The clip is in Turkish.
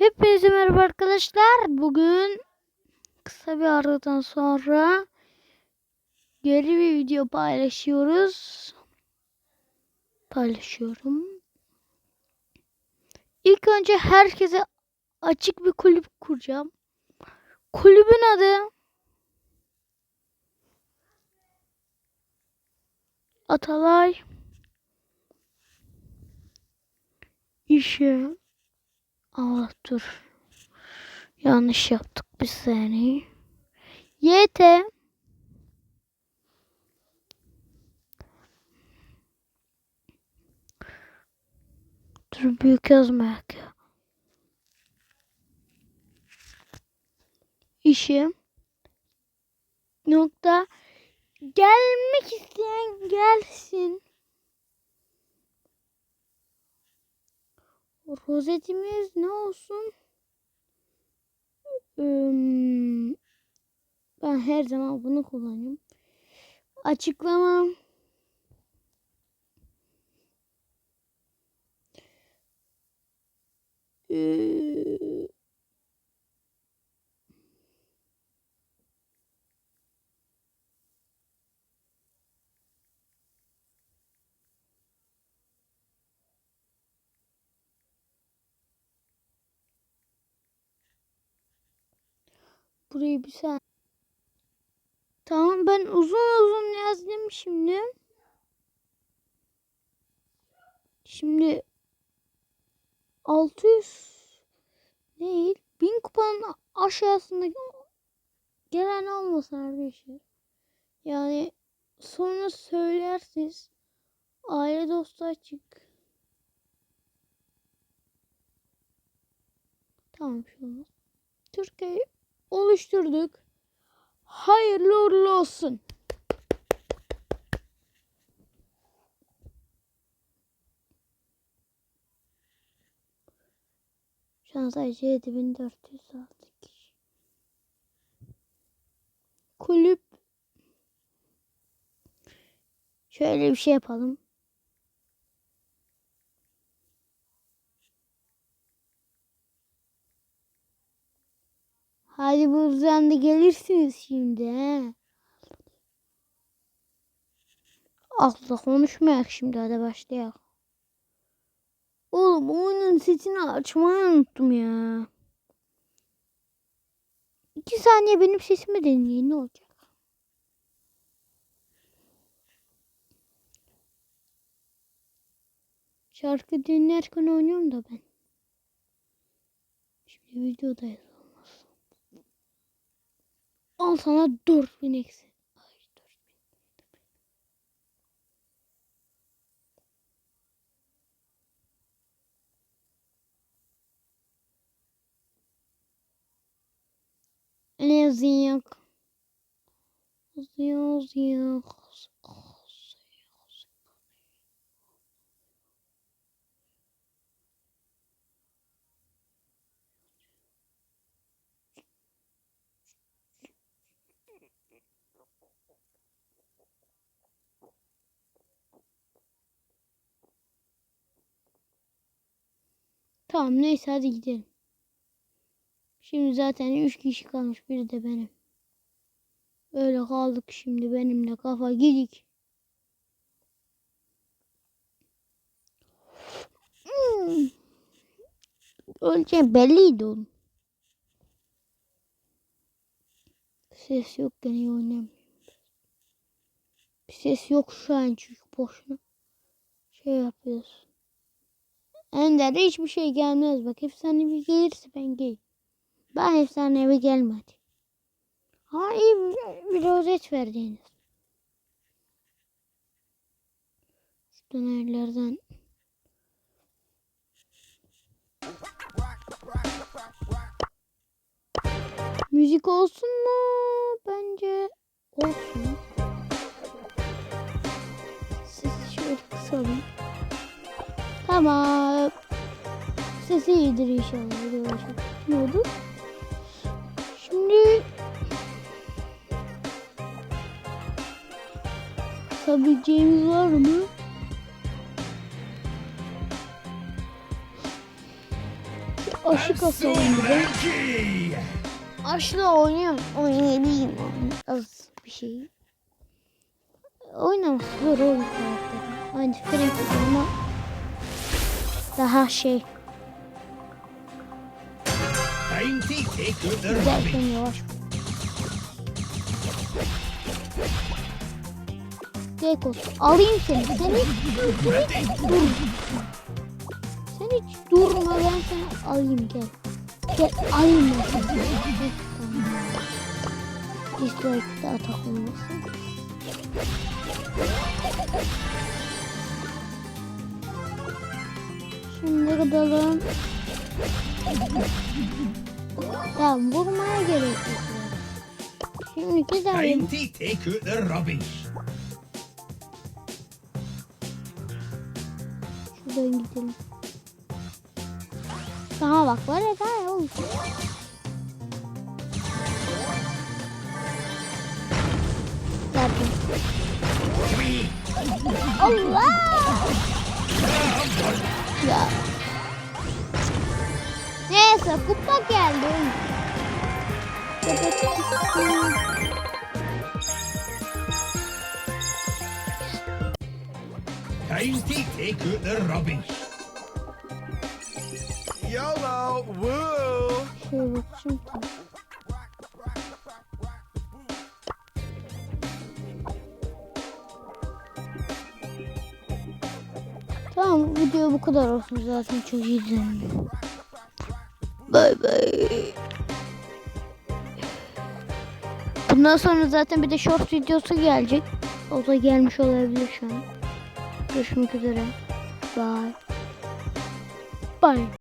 Hepinize merhaba arkadaşlar. Bugün kısa bir aradan sonra geri bir video paylaşıyoruz. Paylaşıyorum. İlk önce herkese açık bir kulüp kuracağım. Kulübün adı Atalay İşe Allah dur. Yanlış yaptık bir saniye. YT Dur büyük yazmayak ya. İşi nokta gelmek isteyen gelsin. Rozetimiz ne olsun? Im, Ben her zaman bunu kullanıyorum. Açıklama. Ee, Burayı bir sen. Tamam ben uzun uzun yazdım şimdi. Şimdi 600 değil. 1000 kupanın aşağısında gelen olmasın arkadaşlar. Yani sonra söylersiniz. Aile dostu açık. Tamam şu olmaz. Türkiye'yi oluşturduk. Hayırlı uğurlu olsun. Şu an sadece 7406 kişi. Kulüp. Şöyle bir şey yapalım. Hadi buradan da gelirsiniz şimdi he. Konuşmayak şimdi hadi başlayalım. Oğlum oyunun sesini açmayı unuttum ya. İki saniye benim sesimi dinleyin ne olacak? Şarkı dinlerken oynuyorum da ben. Şimdi videodayız. Al sana 4000 eksi. Ay 4000. Ne yazıyor? Yazıyor. Tamam neyse hadi gidelim. Şimdi zaten 3 kişi kalmış biri de benim. Öyle kaldık şimdi benimle kafa gidik. Hmm. Öleceğim belliydi oğlum. Ses yok gene oynamıyorum. Ses yok şu an çünkü boşuna. Şey yapıyoruz. Ender hiçbir şey gelmez bak. Efsanevi gelirse ben gel. Ben efsanevi gelmedi. Ha iyi bir, bir rozet verdiniz. Şu dönerlerden. Müzik olsun mu? Bence olsun. Sesi şöyle kısalım. Tamam. Sesi iyidir inşallah. Yavaş yapıyordu. Şimdi kısabileceğimiz var mı? aşı kasıyorum bir de. Aşla oynuyorum. Oynayabileyim. Az bir şey. Oynaması zor oğlum karakteri. Aynı Frank ama daha şey Rubbish. yavaş. Olsun. Alayım seni. Sen hiç. Sen hiç dur. Sen hiç durma ben seni alayım gel. Gel alayım ben seni. Heh, tamam. Dislike de atak olmasın. Şimdi gidelim. Tamam vurmaya gerek yok. Şimdi gidelim. Time take out the rubbish. Şuradan gidelim. Daha bak var ya daha oğlum. Zaten. Allah! Ya. Neyse kupa geldi. Time to take out the rubbish. YOLO! Woo! Şöyle bakayım tamam. Tamam video bu kadar olsun zaten çok izlenmiyor. Bay bay. Bundan sonra zaten bir de short videosu gelecek. O da gelmiş olabilir şu an. Görüşmek üzere. Bye. Bye.